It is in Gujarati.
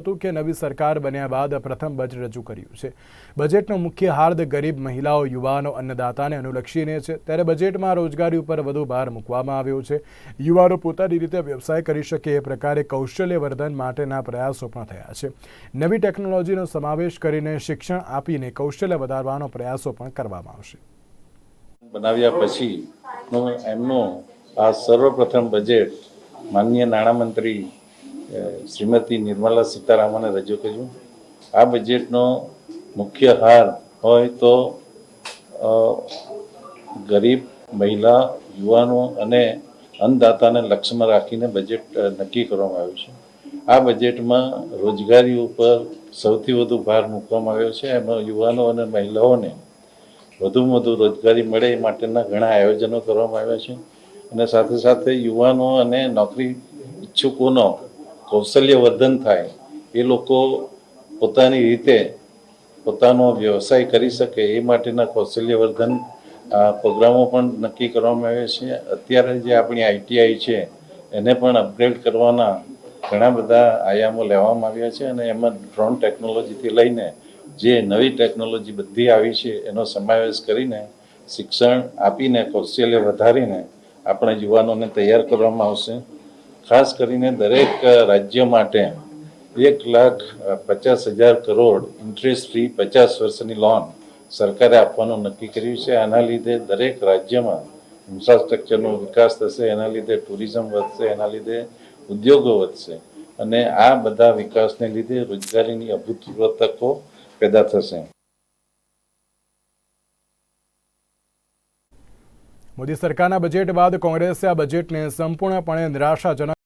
હતું કે નવી સરકાર બન્યા બાદ પ્રથમ બજેટ રજૂ કર્યું છે. બજેટનો મુખ્ય હાર્દ ગરીબ મહિલાઓ, યુવાનો, અન્નદાતાને અનુલક્ષીને છે. ત્યારે બજેટમાં રોજગારી ઉપર વધુ ભાર મૂકવામાં આવ્યો છે. યુવાનો પોતાની રીતે વ્યવસાય કરી શકે એ પ્રકારે કૌશલ્યવર્ધન માટેના પ્રયાસો પણ થયા છે. નવી ટેકનોલોજીનો સમાવેશ કરીને શિક્ષણ આપીને કૌશલ્ય વધારવાનો પ્રયાસો પણ કરવામાં આવશે. બનાવ્યા પછી એમનો આ સર્વપ્રથમ બજેટ માનનીય નાણામંત્રી શ્રીમતી નિર્મલા સીતારામને રજૂ કર્યું. આ બજેટનો મુખ્ય હાર હોય તો ગરીબ મહિલા, યુવાનો અને અન્નદાતાને લક્ષ્યમાં રાખીને બજેટ નક્કી કરવામાં આવ્યું છે. આ બજેટમાં રોજગારી ઉપર સૌથી વધુ ભાર મૂકવામાં આવ્યો છે. એમાં યુવાનો અને મહિલાઓને વધુમાં વધુ રોજગારી મળે એ માટેના ઘણા આયોજનો કરવામાં આવ્યા છે. અને સાથે સાથે યુવાનો અને નોકરી ઈચ્છુકોનો કૌશલ્ય વર્ધન થાય, એ લોકો પોતાની રીતે પોતાનો વ્યવસાય કરી શકે એ માટેના કૌશલ્યવર્ધન પ્રોગ્રામો પણ નક્કી કરવામાં આવ્યા છે. અત્યારે જે આપણી આઈટીઆઈ છે, એને પણ અપગ્રેડ કરવાના ઘણા બધા આયામો લેવામાં આવ્યા છે અને એમાં ડ્રોન ટેકનોલોજીથી લઈને જે નવી ટેકનોલોજી બધી આવી છે, એનો સમાવેશ કરીને શિક્ષણ આપીને કૌશલ્ય વધારીને આપણા યુવાનોને તૈયાર કરવામાં આવશે. ખાસ કરીને દરેક રાજ્ય માટે એક લાખ પચાસ હજાર કરોડ ઇન્ટરેસ્ટ ફ્રી પચાસ વર્ષની લોન સરકારે આપવાનું નક્કી કર્યું છે. આના લીધે દરેક રાજ્યમાં ઇન્ફ્રાસ્ટ્રક્ચરનો વિકાસ થશે, એના લીધે ટુરિઝમ વધશે, એના લીધે ઉદ્યોગો વધશે અને આ બધા વિકાસને લીધે રોજગારીની અભૂતપૂર્વ તકો પેદા થશે. મોદી સરકારના બજેટ બાદ કોંગ્રેસે આ બજેટને સંપૂર્ણપણે નિરાશાજનક